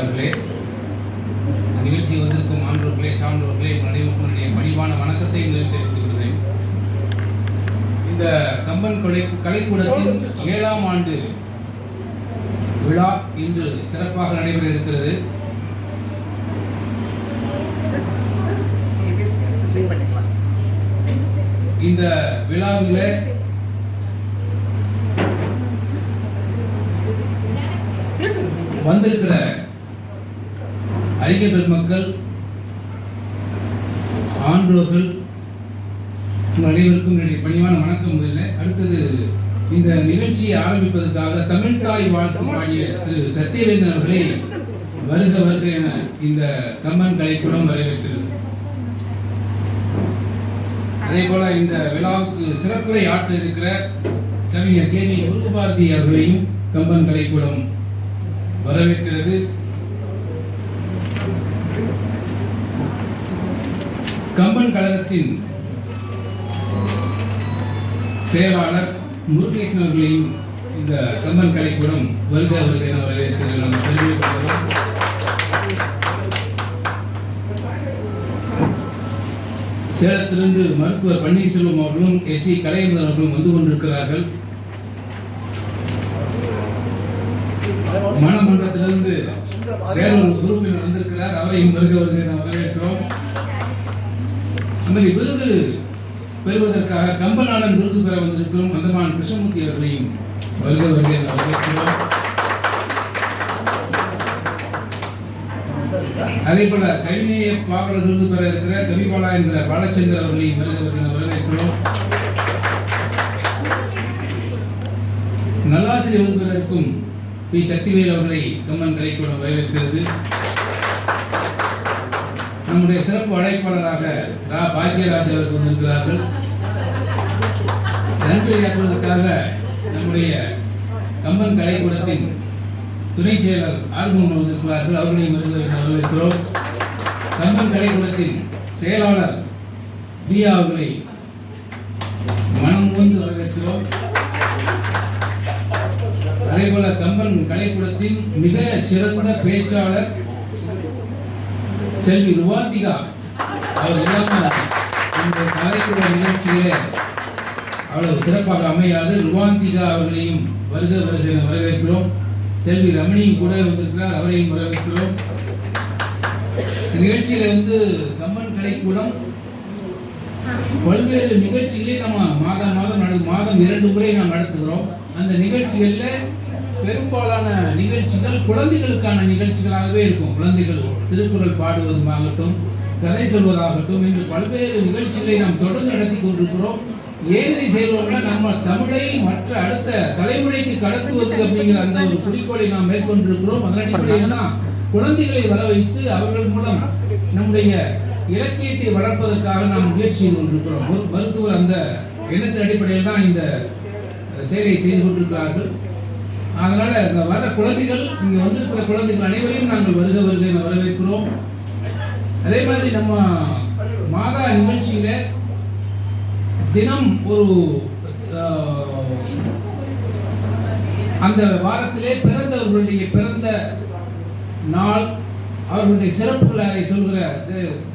அவர்களே நிகழ்ச்சி வந்திருக்கும் ஆண்டோர்களே சான்றோர்களே உங்கள் பணிவான வணக்கத்தை முதலில் தெரிவித்துக் கொள்கிறேன் இந்த கம்பன் கொலை கலைக்கூடத்தின் ஏழாம் ஆண்டு விழா இன்று சிறப்பாக நடைபெற இருக்கிறது. இந்த விழாவில் வந்திருக்கிற அறிஞர் பெருமக்கள் ஆன்றோர்கள் உங்கள் அனைவருக்கும் என்னுடைய பணிவான வணக்கம் முதல்ல. அடுத்தது இந்த நிகழ்ச்சியை ஆரம்பிப்பதற்காக தமிழ் தாய் வாழ்த்து பாடிய திரு சத்யவேந்தன் அவர்களை வருக வருக என இந்த கம்மன் கலைக்கூடம் வரவேற்கிறது. அதே போல இந்த விழாவுக்கு சிறப்புரை ஆற்ற இருக்கிற கவிஞர் கே வி முருகபாரதி அவர்களையும் கம்பன் கலைக்கூடம் வரவேற்கிறது. கம்பன் கழகத்தின் செயலாளர் முருகேசன் அவர்களையும் இந்த கம்பன் கலைக்கூடம் வருக வருக என வரவேற்கிறது. நாம் தெரிவிக்கிறோம் சேலத்திலிருந்து மருத்துவர் பன்னீர்செல்வம் அவர்களும் எஸ் டி கலையந்தன் அவர்களும் வந்து கொண்டிருக்கிறார்கள். மனமன்றத்திலிருந்து வேறொரு உறுப்பினர் வந்திருக்கிறார். அவரையும் வருக வருக என வரவேற்கிறோம். அந்த மாதிரி விருது பெறுவதற்காக கம்பநாடன் விருது பெற வந்திருக்கிறோம் அந்தமான் கிருஷ்ணமூர்த்தி அவர்களையும். வருக வருக வரவேற்கிறோம் அதே போல கவிநேய பாவலர் விருது பெற இருக்கிற கவிபாலா என்கிற பாலச்சந்திர அவர்களையும் வருக வரவேற்கிறோம் நல்லாசிரியர் விருது பெற இருக்கும் பி. சக்திவேல் அவர்களை கம்மன் கலைக்கூடம் வரவேற்கிறது. நம்முடைய சிறப்பு அழைப்பாளராக ரா பாக்யராஜ் அவர்கள் வந்திருக்கிறார்கள். நன்றி நம்முடைய கம்பன் கலைக்கூடத்தின் துணை செயலர் ஆர்வம் வந்திருக்கிறார்கள். அவர்களையும் இருந்து வரவேற்கிறோம். கம்பன் கலைக்கூடத்தின் செயலாளர் பிரியா அவர்களை மனம் வந்து வரவேற்கிறோம். அதே போல கம்பன் கலைக்கூடத்தின் மிக சிறந்த பேச்சாளர் செல்வி ருவாந்திகா அவர் இல்லாம இந்த கலைக்கூட நிகழ்ச்சியிலே அவ்வளவு சிறப்பாக அமையாது. ருவாந்திகா அவர்களையும் வருக வருக வரவேற்கிறோம். செல்வி ரமணியும் கூட வந்திருக்கிறார் அவரையும் வரவேற்கிறோம். நிகழ்ச்சியில வந்து கம்மன் கலைக்கூடம். பல்வேறு நிகழ்ச்சிகளை நம்ம மாதம் மாதம் நடு மாதம் இரண்டு முறை நாம் நடத்துகிறோம். அந்த நிகழ்ச்சிகளில் பெரும்பாலான நிகழ்ச்சிகள் குழந்தைகளுக்கான நிகழ்ச்சிகளாகவே இருக்கும். குழந்தைகள் திருக்குறள் பாடுவதுமாகட்டும் கதை சொல்வதாகட்டும் இன்று பல்வேறு நிகழ்ச்சிகளை நாம் தொடர்ந்து நடத்தி கொண்டிருக்கிறோம். ஏன் இதை நம்ம தமிழை மற்ற அடுத்த தலைமுறைக்கு கடத்துவது அப்படிங்கிற அந்த ஒரு குறிக்கோளை நாம் மேற்கொண்டிருக்கிறோம். அதன் குழந்தைகளை வர வைத்து அவர்கள் மூலம் நம்முடைய இலக்கியத்தை வளர்ப்பதற்காக நாம் முயற்சி செய்து கொண்டிருக்கிறோம். மருத்துவர் அந்த எண்ணத்தின் அடிப்படையில் தான் இந்த செயலை செய்து கொண்டிருக்கிறார்கள். அதனால வர குழந்தைகள் இங்க வந்திருக்கிற குழந்தைகள் அனைவரையும் நாங்கள் வருக வருக என வரவேற்கிறோம். அதே மாதிரி நம்ம மாதா நிகழ்ச்சியில தினம் ஒரு அந்த வாரத்திலே பிறந்தவர்களுடைய பிறந்த நாள் அவர்களுடைய சிறப்புகளை சொல்கிற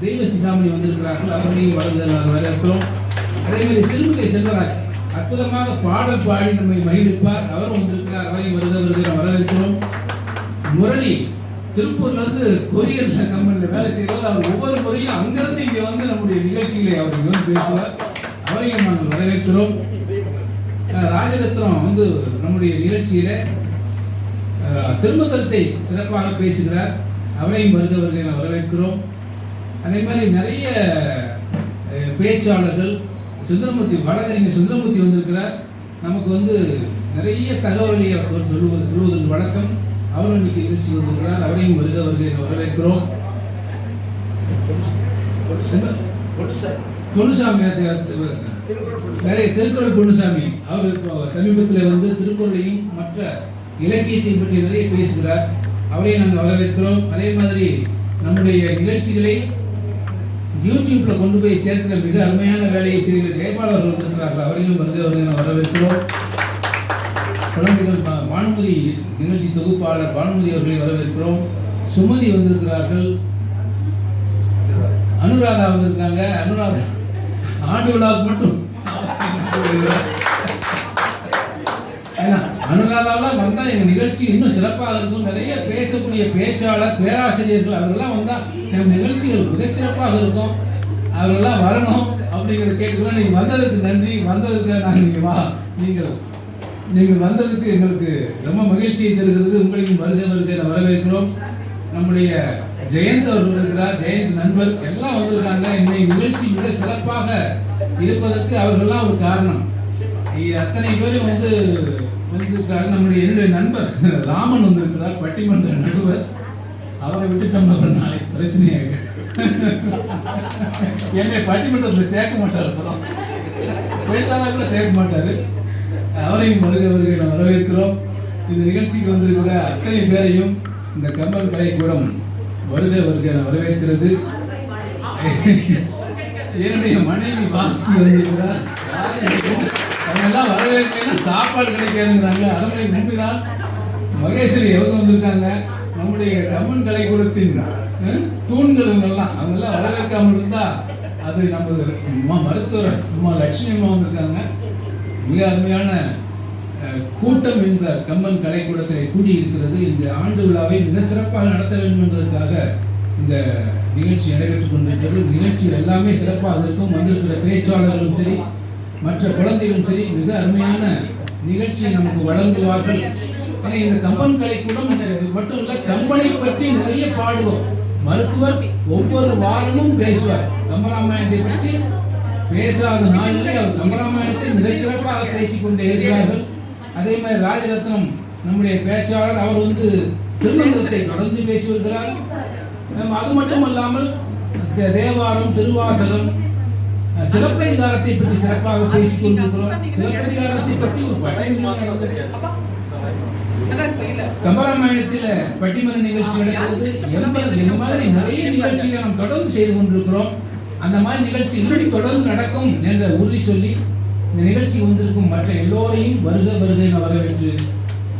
தெய்வ சிந்தாமணி வந்திருக்கிறார்கள் அவர்களையும் வருகிற வரவேற்கிறோம். அதே மாதிரி சிறுமுகை செல்வராஜ் அற்புதமாக பாடல் பாடி நம்மை மகிழ்விப்பார். அவரும் வந்திருக்கிறார். அவரையும் வருக வருகிற வரவேற்கிறோம். முரளி திருப்பூர்ல இருந்து கொரியர் கம்பெனியில் வேலை செய்வார் அவர் ஒவ்வொரு முறையும் அங்கிருந்து இங்கே வந்து நம்முடைய நிகழ்ச்சிகளை அவர் இங்கே வந்து பேசுவார். அவரையும் நாங்கள் வரவேற்கிறோம். ராஜரத்னம் வந்து நம்முடைய நிகழ்ச்சியில் திருமதத்தை சிறப்பாக பேசுகிறார். அவரையும் வருகிறவர்களை வரவேற்கிறோம். அதே மாதிரி நிறைய பேச்சாளர்கள் சுந்தரமூர்த்தி வழக்கறிஞர் சுந்தரமூர்த்தி வந்திருக்கிறார். நமக்கு வந்து நிறைய தகவல்களை அவர் சொல்லுவது சொல்வதற்கு வழக்கம். அவரும் இன்னைக்கு நிகழ்ச்சி வந்திருக்கிறார். அவரையும் வருக வருக வரவேற்கிறோம். பொன்னுசாமி நிறைய திருக்குறள் பொன்னுசாமி. அவர் இப்போ சமீபத்தில் வந்து திருக்குறளையும் மற்ற இலக்கியத்தையும் பற்றி நிறைய பேசுகிறார். அவரையும் நாங்கள் வரவேற்கிறோம். அதே மாதிரி நம்முடைய நிகழ்ச்சிகளை யூடியூப்பில் கொண்டு போய் சேர்க்கிற மிக அருமையான வேலையை செய்கிற ஜெயபால் அவர்கள் வந்திருக்கிறார்கள் அவரையும் வருக வருக என வரவேற்கிறோம். குழந்தைகள் பானுமதி நிகழ்ச்சி தொகுப்பாளர் பானுமதி அவர்களை வரவேற்கிறோம். சுமதி வந்திருக்கிறார்கள். அனுராதா வந்திருக்காங்க அனுராதா ஆண்டு விழாவுக்கு மட்டும். ஏன்னா அனுராதாவெல்லாம் வந்தால் எங்கள் நிகழ்ச்சி இன்னும் சிறப்பாக இருக்கும் நிறைய பேசக்கூடிய பேச்சாளர் பேராசிரியர்கள் அவர்கள்லாம் வந்தால் எங்கள் நிகழ்ச்சிகள் மிகச்சிறப்பாக இருக்கும். அவர்கள்லாம் வரணும் அப்படிங்கிற கேட்குறோம் நீங்கள் வந்ததுக்கு நன்றி வந்ததுக்கு நாங்கள் நீங்கள் வா. நீங்கள் நீங்கள் வந்ததுக்கு எங்களுக்கு ரொம்ப மகிழ்ச்சியை தருகிறது உங்களுக்கு வருக வருக வரவேற்கிறோம். நம்முடைய ஜெயந்த் அவர்கள் இருக்கிறார் ஜெயந்த் நண்பர் எல்லாம் வந்திருக்காங்க. இன்னைக்கு நிகழ்ச்சி மிக சிறப்பாக இருப்பதற்கு அவர்கள்லாம் ஒரு காரணம். அத்தனை பேரும் வந்து வந்திருக்காங்க நம்முடைய என்னுடைய நண்பர் ராமன் வந்திருக்கிறார் பட்டிமன்ற நடுவர். அவரை விட்டுட்டோம் அப்புறம் நாளைக்கு பிரச்சனையாக என்னை பட்டிமன்றத்தில் சேர்க்க மாட்டார் அப்புறம் பேச்சாளர் கூட சேர்க்க மாட்டார். அவரையும் வருக வருகை என வரவேற்கிறோம். இந்த நிகழ்ச்சிக்கு வந்திருக்கிற அத்தனை பேரையும் இந்த கம்பல் கலைக்கூடம் வருக வருக நான் வரவேற்கிறது. என்னுடைய மனைவி வாசி வந்திருக்கிறார். அவங்க எல்லாம் சாப்பாடு கிடைக்காதுங்கிறாங்க. அதனுடைய முன்புதான் மகேஸ்வரி எவ்வளோ வந்திருக்காங்க? நம்முடைய கம்மன் கலைக்கூடத்தின் அஹ், தூண்கள் இவங்கெல்லாம் அவங்கெல்லாம் வரவேற்காமல் இருந்தா அது நமது அம்மா மருத்துவர் அம்மா லட்சுமி அம்மா வந்திருக்காங்க. மிக அருமையான கூட்டம் இந்த கம்பன் கலைக்கூடத்தில் கூடியிருக்கிறது. இந்த ஆண்டு விழாவை மிக சிறப்பாக நடத்த வேண்டும் என்பதற்காக இந்த நிகழ்ச்சி நடைபெற்றுக் கொண்டிருக்கிறது. நிகழ்ச்சி எல்லாமே சிறப்பாக இருக்கும். வந்திருக்கிற பேச்சாளர்களும் சரி மற்ற குழந்தைகளும் சரி மிக அருமையான நிகழ்ச்சியை நமக்கு வழங்குவார்கள். ஏன்னா இந்த கம்பன் கூட இது மட்டும் இல்ல கம்பனை பற்றி நிறைய பாடுவோம். மருத்துவர் ஒவ்வொரு வாரமும் பேசுவார். கம்பராமாயணத்தை பற்றி பேசாத நாளிலே அவர் கம்பராமாயணத்தை மிகச்சிறப்பாக சிறப்பாக கொண்டே இருக்கிறார்கள். அதே மாதிரி ராஜரத்னம் நம்முடைய பேச்சாளர் அவர் வந்து திருமந்திரத்தை தொடர்ந்து பேசி வருகிறார். அது மட்டும் அல்லாமல் தேவாரம் திருவாசகம் சிலப்பதிகாரத்தை பற்றி சிறப்பாக பேசிக் கொண்டிருக்கிறோம் சிலப்பதிகாரத்தை பற்றி ஒரு பட்டம் கம்பராமாயணத்தில் பட்டிமன்ற நிகழ்ச்சி நடக்கிறது. எண்பது இந்த மாதிரி நிறைய நிகழ்ச்சிகளை நாம் தொடர்ந்து செய்து கொண்டிருக்கிறோம். அந்த மாதிரி நிகழ்ச்சி இன்னும் தொடர்ந்து நடக்கும் என்ற உறுதி சொல்லி இந்த நிகழ்ச்சி வந்திருக்கும் மற்ற எல்லோரையும் வருக வருக என வரவேற்று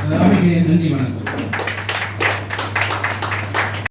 அஹ், அமைகிறேன் நன்றி வணக்கம்.